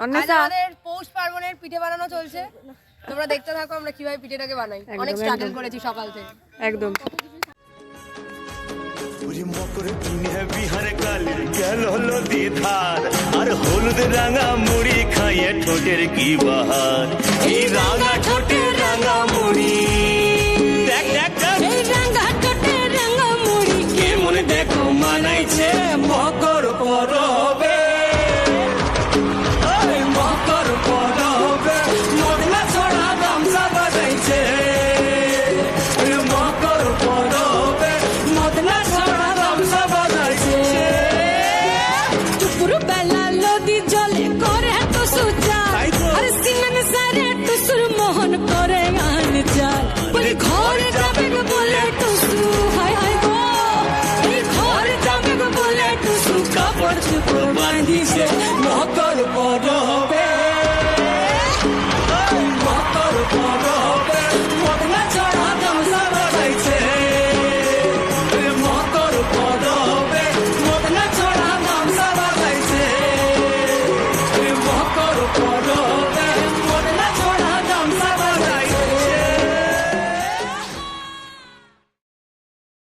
আমাদের পৌষ পার্বণের পিঠে বানানো চলছে। তোমরা দেখতে থাকো আমরা কীভাবে পিঠেটাকে বানাই। অনেক স্ট্রাগল করেছি সকাল থেকে। একদম। মকর বিহার কালে গেল নদী ধার আর হলুদ রাঙা মুড়ি খাইয়ে ঠোঁটের কি বাহার। এই রাঙা ঠোঁটের রাঙা মুড়ি। দেখ দেখ দেখ। এই রাঙা টোটে রাঙা মুড়ি কে মনে দেখো মানাইছে? মকর পরবে গো এই